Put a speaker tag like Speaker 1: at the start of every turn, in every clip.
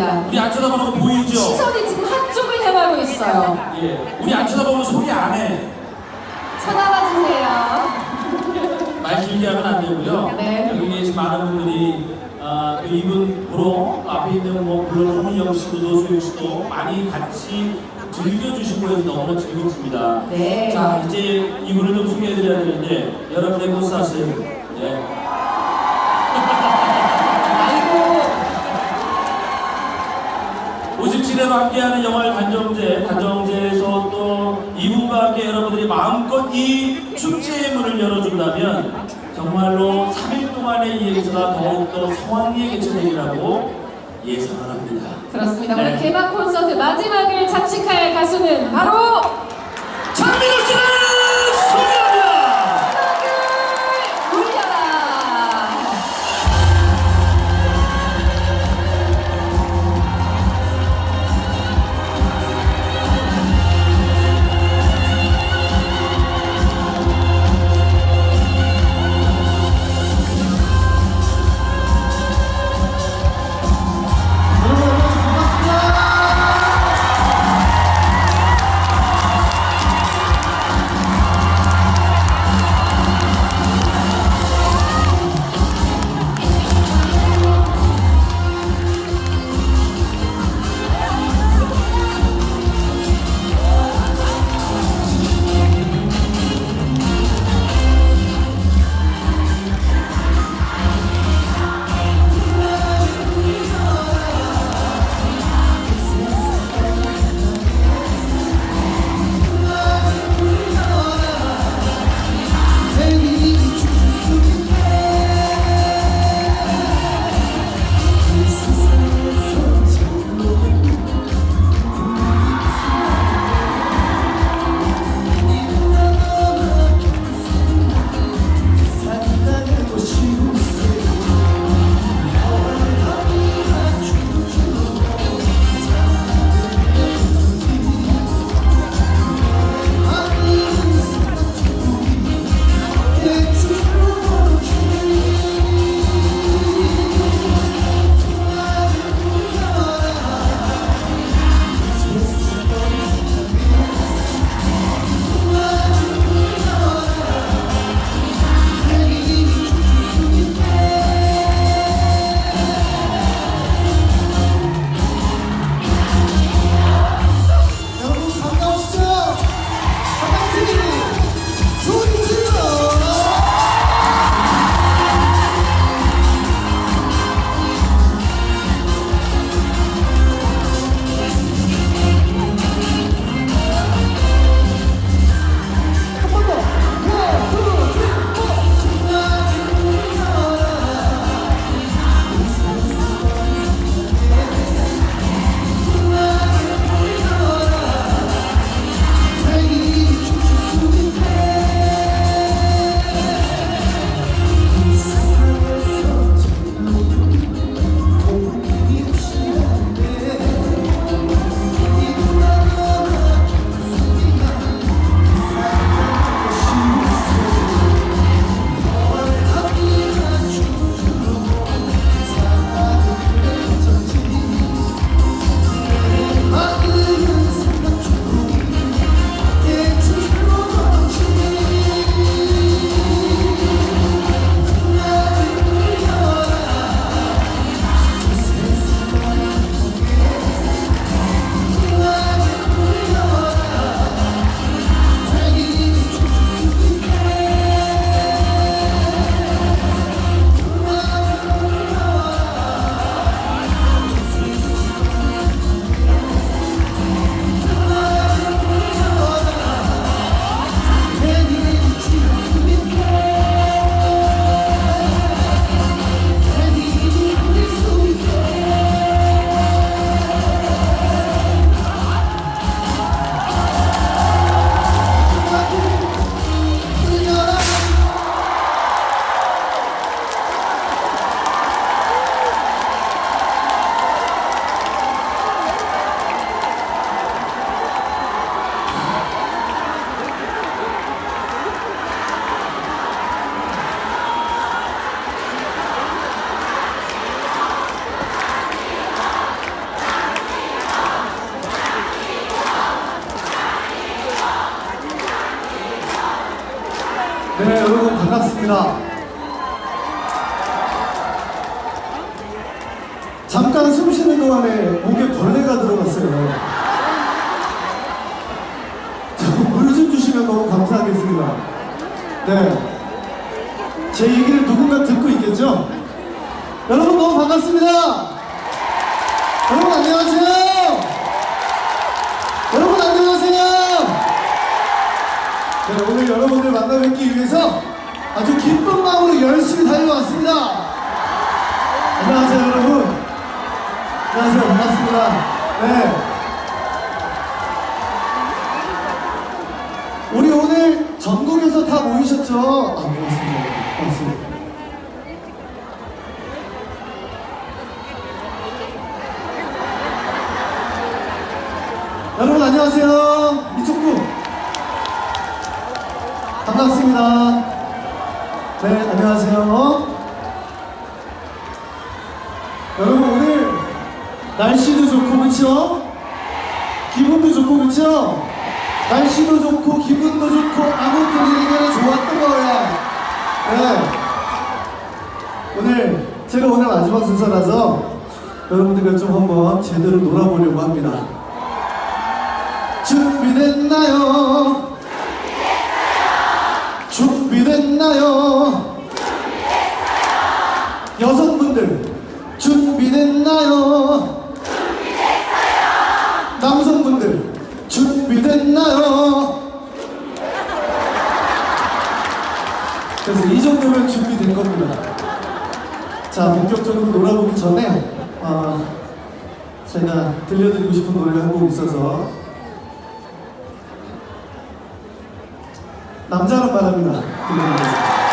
Speaker 1: 맞습니다.
Speaker 2: 우리 안 쳐다보는 거 보이죠?
Speaker 1: 시선이 지금 한쪽을 향하고 있어요.
Speaker 2: 예. 우리 안 쳐다보면 소리 안 해.
Speaker 1: 쳐다봐 주세요.
Speaker 2: 말 길게 하면 안 되고요.
Speaker 1: 네.
Speaker 2: 여기 계신 많은 분들이 아, 또 이분 보러 앞에 있는 뭐 물론 홍영 씨도 소영 씨도 많이 같이 즐겨주시고 해서 너무 즐겁습니다.
Speaker 1: 네.
Speaker 2: 자 이제 이분을 좀 소개해드려야 되는데 여러분의 꽃사슴 네.
Speaker 1: 아이고,
Speaker 2: 57회로 함께하는 영화를 단정제, 단정제에서 또 이분과 함께 여러분들이 마음껏 이 축제의 문을 열어준다면 정말로 3일 동안의 이 행사가 더욱더 성황리에 개최되리라고 예상을 합니다.
Speaker 1: 그렇습니다.
Speaker 2: 네.
Speaker 1: 오늘 개막 콘서트 마지막을 장식할 가수는 바로
Speaker 2: 씨는 소개합니다!
Speaker 3: 네, 오늘 여러분을 만나 뵙기 위해서 아주 기쁜 마음으로 열심히 달려왔습니다. 안녕하세요, 여러분. 안녕하세요, 반갑습니다. 네. 우리 오늘 전국에서 다 모이셨죠? 아, 반갑습니다. 반갑습니다. 여러분 안녕하세요. 이쪽도 반갑습니다. 네, 안녕하세요. 여러분 오늘 날씨도 좋고 그쵸? 기분도 좋고 그쵸? 날씨도 좋고 기분도 좋고 아무 분위기가 좋았던 거야. 네. 오늘 제가 오늘 마지막 순서라서 여러분들과 좀 한번 제대로 놀아보려고 합니다. 준비됐나요? 준비됐나요? 여성분들 준비됐나요? 남성분들 준비됐나요? 그래서 이 정도면 준비된 겁니다. 자, 본격적으로 놀아보기 전에 어, 제가 들려드리고 싶은 노래가 한 곡 있어서 남자는 말합니다. 들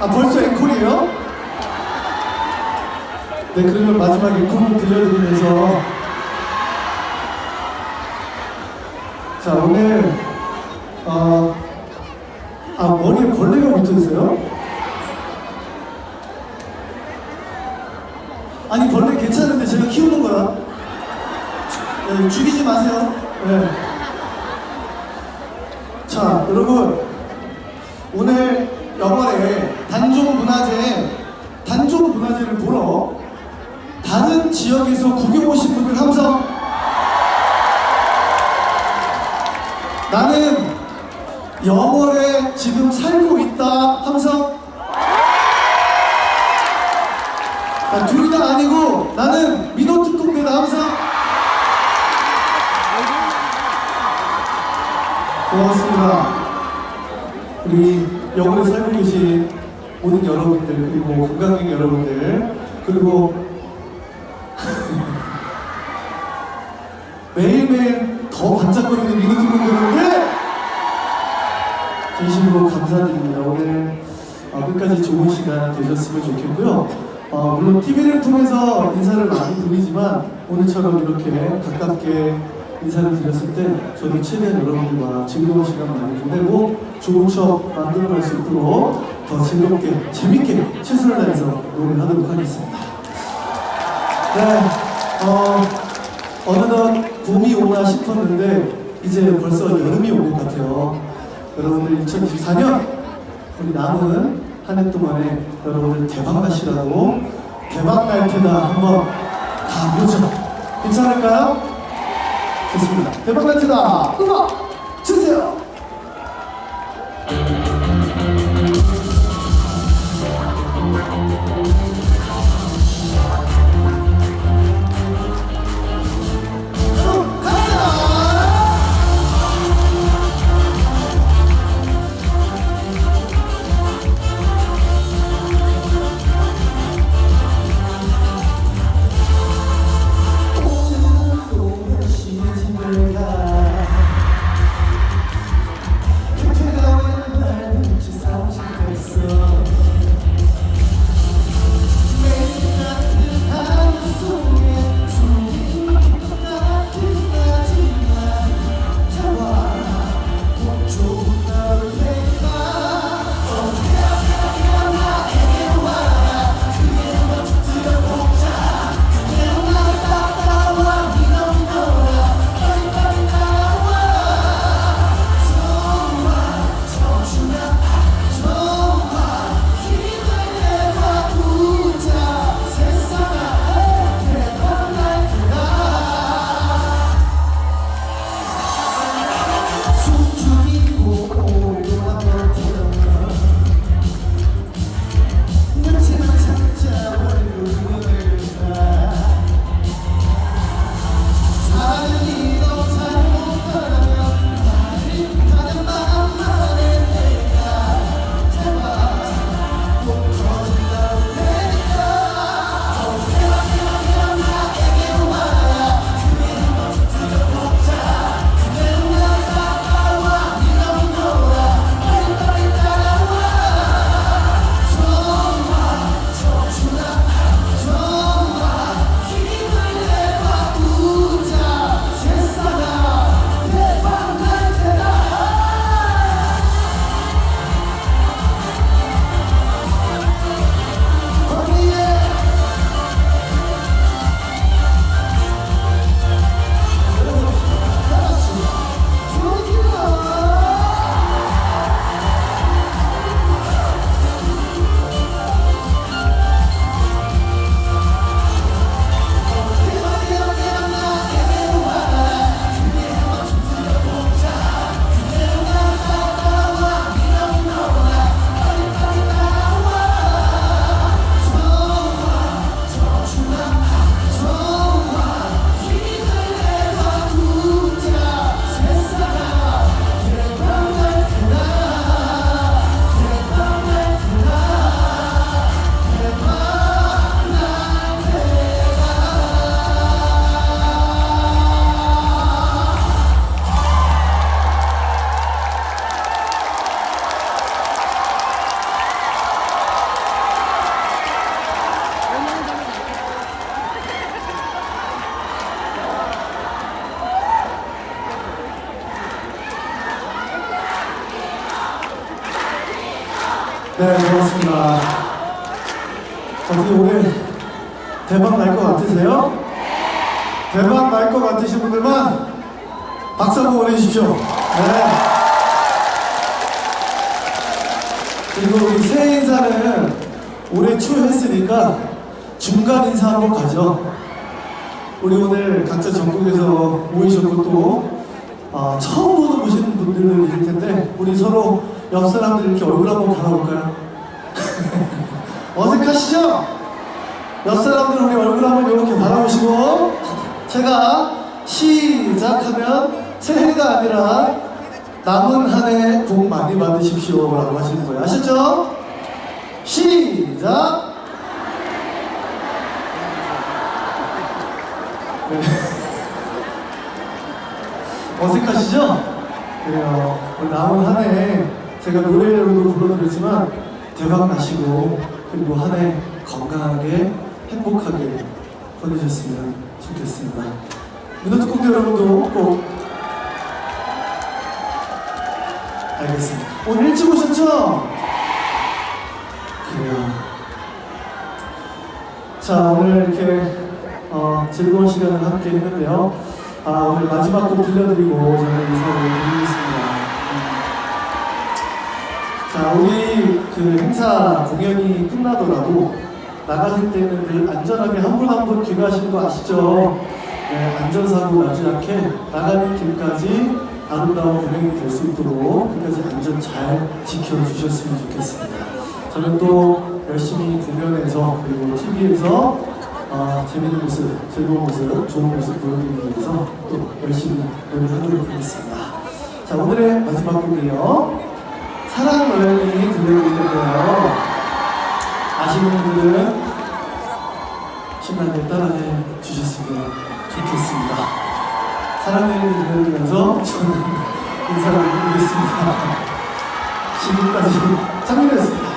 Speaker 3: 아 벌써 앵콜이에요? 네 그러면 마지막 앵콜을 들려드리면서 자 오늘 어, 아 머리에 벌레가 붙어 있어요? 아니 벌레 괜찮은데 제가 키우는 거라 네, 죽이지 마세요 네. 자 여러분 오늘 영월에 단종문화제 단종문화제를 보러 다른 지역에서 구경 오신 분들 함성 나는 영월에 지금 살고 있다 함성 자, 둘이 다 아니고 나는 민호 특공대다 함성 고맙습니다 우리 영월에 살고 계신 모든 여러분들 그리고 관광객 여러분들 그리고 매일매일 더 반짝거리는 민호 특공대 여러분들 진심으로 감사드립니다. 오늘 어, 끝까지 좋은 시간 되셨으면 좋겠고요. 어, 물론 TV를 통해서 인사를 많이 드리지만 오늘처럼 이렇게 가깝게 인사를 드렸을 때 저도 최대한 여러분들과 즐거운 시간 많이 보내고 좋은 추억 만들어갈 수 있도록 더 즐겁게 재밌게 최선을 다해서 노래를 하도록 하겠습니다. 네, 어, 어느덧 봄이 오나 싶었는데 이제 벌써 여름이 온 것 같아요. 여러분들 2024년 우리 남은 한 해 동안에 여러분들 대박 나시라고 대박 날 테다 한번 가보죠. 괜찮을까요? 좋습니다. 대박 날 테다 음악 주십시오. 네. 그리고 우리 새해 인사는 올해 초 했으니까 중간 인사 한번 가죠. 우리 오늘 각자 전국에서 모이셨고 또 아, 처음 보는 보시는 분들도 있을 텐데 우리 서로 옆 사람들 이렇게 얼굴 한번 바라볼까요? 어색하시죠? 옆 사람들 우리 얼굴 한번 이렇게 바라보시고 제가 시작하면 새해가 아니라 남은 한 해 복 많이 받으십시오 라고 하시는 거예요 아셨죠? 시작! 네. 어색하시죠? 그래요. 남은 한 해 제가 노래로도 불러드렸지만 대박 나시고 그리고 한 해 건강하게 행복하게 보내셨으면 좋겠습니다. 문화특공대 여러분도 꼭 알겠습니다. 오늘 일찍 오셨죠? 그래요. 자 오늘 이렇게 어, 즐거운 시간을 함께 했는데요. 아 오늘 마지막 곡 들려드리고 저는 인사를 드리겠습니다. 음. 자 우리 그 행사 공연이 끝나더라도 나가실 때는 늘 안전하게 한 분 한 분 귀가하시는 거 아시죠? 네, 안전사고 나지 않게 나가는 길까지 아름다운 공연이 될 수 있도록 끝까지 안전 잘 지켜주셨으면 좋겠습니다. 저는 또 열심히 공연에서 그리고 TV에서 아, 재밌는 모습, 즐거운 모습, 좋은 모습 보여드리기 위해서 또 열심히 노력하도록 하겠습니다. 자, 오늘의 마지막 곡이에요. 사랑 노래이 들려드릴 텐데요. 아시는 분들은 신나게 따라해 주셨으면 좋겠습니다. 사랑을 들려드리면서 저는 인사를 드리겠습니다. 지금까지 장민이었습니다.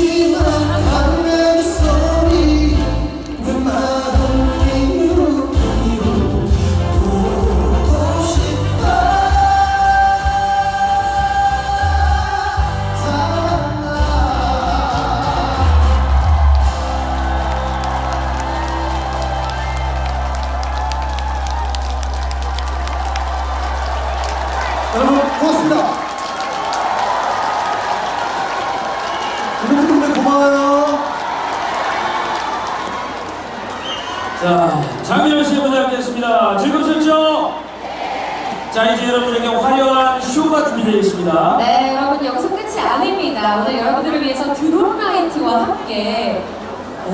Speaker 3: 무